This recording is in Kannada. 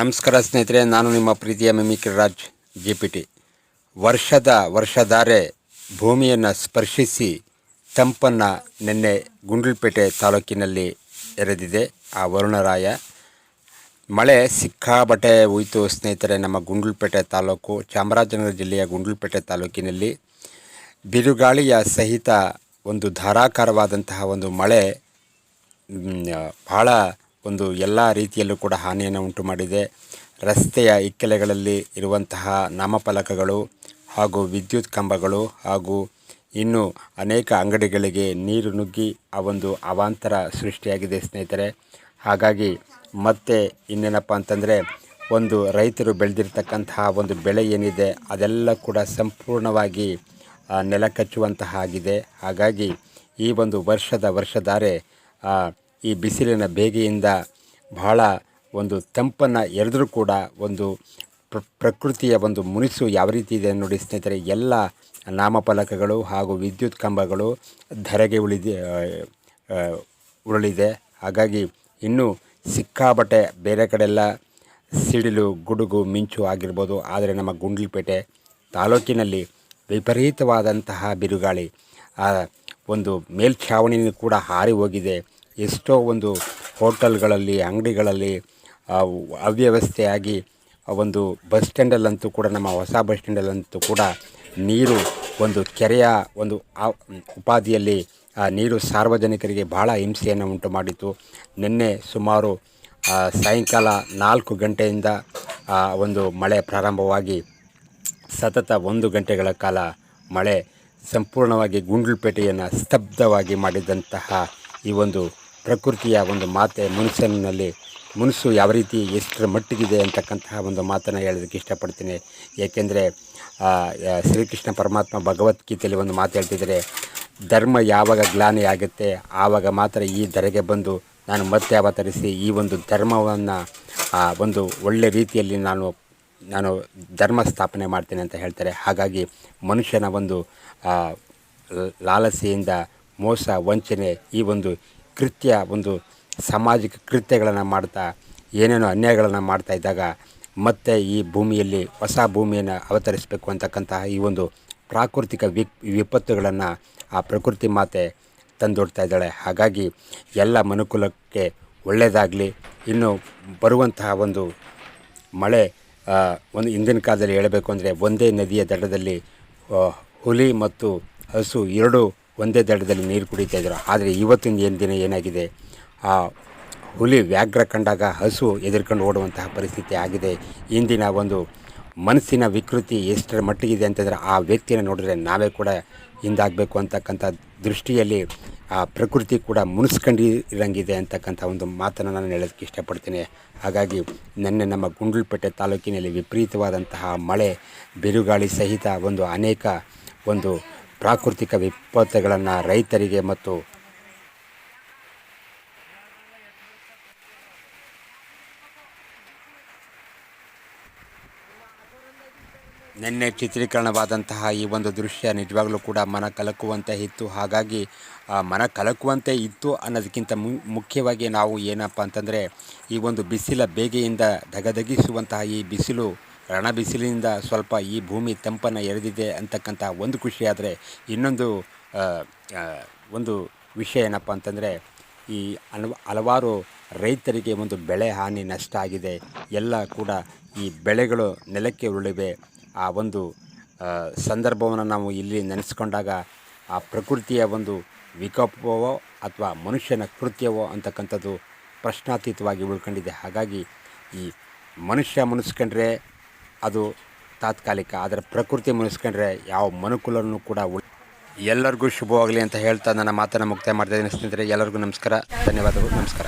ನಮಸ್ಕಾರ ಸ್ನೇಹಿತರೆ, ನಾನು ನಿಮ್ಮ ಪ್ರೀತಿಯ mimicry Raj G P T ವರ್ಷದ ವರ್ಷಧಾರೆ ಭೂಮಿಯನ್ನು ಸ್ಪರ್ಶಿಸಿ ತಂಪನ್ನು ನಿನ್ನೆ ಗುಂಡ್ಲುಪೇಟೆ ತಾಲೂಕಿನಲ್ಲಿ ಎರೆದಿದೆ. ಆ ವರುಣರಾಯ, ಮಳೆ ಸಿಕ್ಕಾಬಟ್ಟೆ ಹೋಯಿತು ಸ್ನೇಹಿತರೆ, ನಮ್ಮ ಗುಂಡ್ಲುಪೇಟೆ ತಾಲೂಕು, ಚಾಮರಾಜನಗರ ಜಿಲ್ಲೆಯ ಗುಂಡ್ಲುಪೇಟೆ ತಾಲೂಕಿನಲ್ಲಿ. ಬಿರುಗಾಳಿಯ ಸಹಿತ ಒಂದು ಧಾರಾಕಾರವಾದಂತಹ ಒಂದು ಮಳೆ ಭಾಳ ಒಂದು ಎಲ್ಲ ರೀತಿಯಲ್ಲೂ ಕೂಡ ಹಾನಿಯನ್ನು ಉಂಟು ಮಾಡಿದೆ ರಸ್ತೆಯ ಇಕ್ಕೆಲೆಗಳಲ್ಲಿ ಇರುವಂತಹ ನಾಮಫಲಕಗಳು ಹಾಗೂ ವಿದ್ಯುತ್ ಕಂಬಗಳು ಹಾಗೂ ಇನ್ನು ಅನೇಕ ಅಂಗಡಿಗಳಿಗೆ ನೀರು ನುಗ್ಗಿ ಆ ಒಂದು ಅವಾಂತರ ಸೃಷ್ಟಿಯಾಗಿದೆ ಸ್ನೇಹಿತರೆ. ಹಾಗಾಗಿ ಮತ್ತೆ ಇನ್ನೇನಪ್ಪ ಅಂತಂದರೆ ಒಂದು ರೈತರು ಬೆಳೆದಿರ್ತಕ್ಕಂತಹ ಒಂದು ಬೆಳೆ ಏನಿದೆ ಅದೆಲ್ಲ ಕೂಡ ಸಂಪೂರ್ಣವಾಗಿ ನೆಲಕಚ್ಚುವಂತಹ ನೆಲ ಕಚ್ಚುವಂತಹ ಆಗಿದೆ ಹಾಗಾಗಿ ಈ ಒಂದು ವರ್ಷದ ವರ್ಷಧಾರೆ ಈ ಬಿಸಿಲಿನ ಬೇಗೆಯಿಂದ ಬಹಳ ಒಂದು ತಂಪನ್ನು ಎರೆದರೂ ಕೂಡ ಒಂದು ಪ್ರ, ಪ್ರಕೃತಿಯ ಒಂದು ಮುನಿಸು ಯಾವ ರೀತಿ ಇದೆ ನೋಡಿ ಸ್ನೇಹಿತರೆ, ಎಲ್ಲ ನಾಮಫಲಕಗಳು ಹಾಗೂ ವಿದ್ಯುತ್ ಕಂಬಗಳು ಧರೆಗೆ ಉಳಿದಿ ಉರುಳಿದೆ. ಹಾಗಾಗಿ ಇನ್ನೂ ಸಿಕ್ಕಾಬಟ್ಟೆ ಬೇರೆ ಕಡೆಲ್ಲ ಸಿಡಿಲು, ಗುಡುಗು, ಮಿಂಚು ಆಗಿರ್ಬೋದು. ಆದರೆ ನಮ್ಮ ಗುಂಡ್ಲುಪೇಟೆ ತಾಲೂಕಿನಲ್ಲಿ ವಿಪರೀತವಾದಂತಹ ಬಿರುಗಾಳಿ, ಆ, ಒಂದು ಮೇಲ್ಛಾವಣಿಯೂ ಕೂಡ ಹಾರಿ ಹೋಗಿದೆ. ಎಷ್ಟೋ ಒಂದು ಹೋಟೆಲ್ಗಳಲ್ಲಿ, ಅಂಗಡಿಗಳಲ್ಲಿ ಅವ್ಯವಸ್ಥೆಯಾಗಿ ಒಂದು ಬಸ್ ಸ್ಟ್ಯಾಂಡಲ್ಲಂತೂ ಕೂಡ, ನಮ್ಮ ಹೊಸ ಬಸ್ ಸ್ಟ್ಯಾಂಡಲ್ಲಂತೂ ಕೂಡ ನೀರು ಒಂದು ಕೆರೆಯ ಒಂದು ಉಪಾಧಿಯಲ್ಲಿ ನೀರು ಸಾರ್ವಜನಿಕರಿಗೆ ಭಾಳ ಹಿಂಸೆಯನ್ನು ಉಂಟು ಮಾಡಿತು. ನಿನ್ನೆ ಸುಮಾರು ಸಾಯಂಕಾಲ ನಾಲ್ಕು ಗಂಟೆಯಿಂದ ಒಂದು ಮಳೆ ಪ್ರಾರಂಭವಾಗಿ ಸತತ ಒಂದು ಗಂಟೆಗಳ ಕಾಲ ಮಳೆ ಸಂಪೂರ್ಣವಾಗಿ ಗುಂಡ್ಲುಪೇಟೆಯನ್ನು ಸ್ತಬ್ಧವಾಗಿ ಮಾಡಿದಂತಹ ಈ ಒಂದು ಪ್ರಕೃತಿಯ ಒಂದು ಮಾತೆ ಮನುಷ್ಯನಲ್ಲಿ ಮನಸ್ಸು ಯಾವ ರೀತಿ ಎಷ್ಟರ ಮಟ್ಟಿಗಿದೆ ಅಂತಕ್ಕಂತಹ ಒಂದು ಮಾತನ್ನು ಹೇಳೋದಕ್ಕೆ ಇಷ್ಟಪಡ್ತೀನಿ. ಏಕೆಂದರೆ ಶ್ರೀಕೃಷ್ಣ ಪರಮಾತ್ಮ ಭಗವದ್ಗೀತೆಯಲ್ಲಿ ಒಂದು ಮಾತು ಹೇಳ್ತಿದ್ದಾರೆ, ಧರ್ಮ ಯಾವಾಗ ಗ್ಲಾನಿ ಆಗುತ್ತೆ, ಆವಾಗ ಮಾತ್ರ ಈ ಧರೆಗೆ ಬಂದು ನಾನು ಮತ್ತೆ ಅವತರಿಸಿ ಈ ಒಂದು ಧರ್ಮವನ್ನು ಒಂದು ಒಳ್ಳೆ ರೀತಿಯಲ್ಲಿ ನಾನು ನಾನು ಧರ್ಮ ಸ್ಥಾಪನೆ ಮಾಡ್ತೇನೆ ಅಂತ ಹೇಳ್ತಾರೆ. ಹಾಗಾಗಿ ಮನುಷ್ಯನ ಒಂದು ಲಾಲಸೆಯಿಂದ ಮೋಸ, ವಂಚನೆ ಈ ಒಂದು ಕೃತ್ಯ, ಒಂದು ಸಾಮಾಜಿಕ ಕೃತ್ಯಗಳನ್ನು ಮಾಡ್ತಾ, ಏನೇನೋ ಅನ್ಯಾಯಗಳನ್ನು ಮಾಡ್ತಾ ಇದ್ದಾಗ ಮತ್ತೆ ಈ ಭೂಮಿಯಲ್ಲಿ ಹೊಸ ಭೂಮಿಯನ್ನು ಅವತರಿಸಬೇಕು ಅಂತಕ್ಕಂತಹ ಈ ಒಂದು ಪ್ರಾಕೃತಿಕ ವಿಪತ್ತುಗಳನ್ನು ಆ ಪ್ರಕೃತಿ ಮಾತೆ ತಂದೊಡ್ತಾ ಇದ್ದಾಳೆ. ಹಾಗಾಗಿ ಎಲ್ಲ ಮನುಕುಲಕ್ಕೆ ಒಳ್ಳೆಯದಾಗಲಿ ಇನ್ನು ಬರುವಂತಹ ಒಂದು ಮಳೆ ಒಂದು ಹಿಂದಿನ ಕಾಲದಲ್ಲಿ ಹೇಳಬೇಕು ಅಂದರೆ ಒಂದೇ ನದಿಯ ದಡದಲ್ಲಿ ಹುಲಿ ಮತ್ತು ಹಸು ಎರಡೂ ಒಂದೇ ದಡದಲ್ಲಿ ನೀರು ಕುಡಿತಾ ಇದ್ದರು ಆದರೆ ಇವತ್ತಿನ ಏನು ದಿನ ಏನಾಗಿದೆ? ಆ ಹುಲಿ ವ್ಯಾಘ್ರ ಕಂಡಾಗ ಹಸು ಎದುರ್ಕೊಂಡು ಓಡುವಂತಹ ಪರಿಸ್ಥಿತಿ ಆಗಿದೆ. ಇಂದಿನ ಒಂದು ಮನಸ್ಸಿನ ವಿಕೃತಿ ಎಷ್ಟರ ಮಟ್ಟಿಗಿದೆ ಅಂತಂದರೆ ಆ ವ್ಯಕ್ತಿಯನ್ನು ನೋಡಿದ್ರೆ ನಾವೇ ಕೂಡ ಹಿಂದಾಗಬೇಕು ಅಂತಕ್ಕಂಥ ದೃಷ್ಟಿಯಲ್ಲಿ, ಆ ಪ್ರಕೃತಿ ಕೂಡ ಮುನಿಸ್ಕೊಂಡಿರಂಗಿದೆ ಅಂತಕ್ಕಂಥ ಒಂದು ಮಾತನ್ನು ನಾನು ಹೇಳೋದಕ್ಕೆ ಇಷ್ಟಪಡ್ತೀನಿ. ಹಾಗಾಗಿ ನಿನ್ನೆ ನಮ್ಮ ಗುಂಡ್ಲುಪೇಟೆ ತಾಲೂಕಿನಲ್ಲಿ ವಿಪರೀತವಾದಂತಹ ಮಳೆ, ಬಿರುಗಾಳಿ ಸಹಿತ ಒಂದು ಅನೇಕ ಒಂದು ಪ್ರಾಕೃತಿಕ ವಿಪತ್ತುಗಳನ್ನು ರೈತರಿಗೆ ಮತ್ತು ನಿನ್ನೆ ಚಿತ್ರೀಕರಣವಾದಂತಹ ಈ ಒಂದು ದೃಶ್ಯ ನಿಜವಾಗಲೂ ಕೂಡ ಮನ ಕಲಕುವಂತೆ ಇತ್ತು. ಹಾಗಾಗಿ ಮನ ಕಲಕುವಂತೆ ಇತ್ತು ಅನ್ನೋದಕ್ಕಿಂತ ಮುಖ್ಯವಾಗಿ ನಾವು ಏನಪ್ಪ ಅಂತಂದರೆ, ಈ ಒಂದು ಬಿಸಿಲ ಬೇಗೆಯಿಂದ ಧಗಧಗಿಸುವಂತಹ ಈ ಬಿಸಿಲು ರಣ ಬಿಸಿಲಿನಿಂದ ಸ್ವಲ್ಪ ಈ ಭೂಮಿ ತಂಪನ್ನು ಎರೆದಿದೆ ಅಂತಕ್ಕಂಥ ಒಂದು ಖುಷಿಯಾದರೆ ಇನ್ನೊಂದು ಒಂದು ವಿಷಯ ಏನಪ್ಪ ಅಂತಂದರೆ ಈ ಹಲವ ಹಲವಾರು ರೈತರಿಗೆ ಒಂದು ಬೆಳೆ ಹಾನಿ ನಷ್ಟ ಆಗಿದೆ. ಎಲ್ಲ ಕೂಡ ಈ ಬೆಳೆಗಳು ನೆಲಕ್ಕೆ ಉರುಳಿವೆ. ಆ ಒಂದು ಸಂದರ್ಭವನ್ನು ನಾವು ಇಲ್ಲಿ ನೆನೆಸ್ಕೊಂಡಾಗ ಆ ಪ್ರಕೃತಿಯ ಒಂದು ವಿಕೋಪವೋ ಅಥವಾ ಮನುಷ್ಯನ ಕೃತ್ಯವೋ ಅಂತಕ್ಕಂಥದ್ದು ಪ್ರಶ್ನಾತೀತವಾಗಿ ಉಳ್ಕೊಂಡಿದೆ. ಹಾಗಾಗಿ ಈ ಮನುಷ್ಯ ಮುನಿಸ್ಕೊಂಡ್ರೆ ಅದು ತಾತ್ಕಾಲಿಕ. ಆದರೆ ಪ್ರಕೃತಿ ಮುನಿಸ್ಕೊಂಡ್ರೆ ಯಾವ ಮನುಕುಲನೂ ಕೂಡ ಎಲ್ಲರಿಗೂ ಶುಭವಾಗಲಿ ಅಂತ ಹೇಳ್ತಾ ನನ್ನ ಮಾತನ್ನು ಮುಕ್ತಾಯ ಮಾಡ್ತಾ ಇದ್ದೀನಿ. ಸ್ನೇಹಿತರೆ, ಎಲ್ಲರಿಗೂ ನಮಸ್ಕಾರ. ಧನ್ಯವಾದಗಳು. ನಮಸ್ಕಾರ.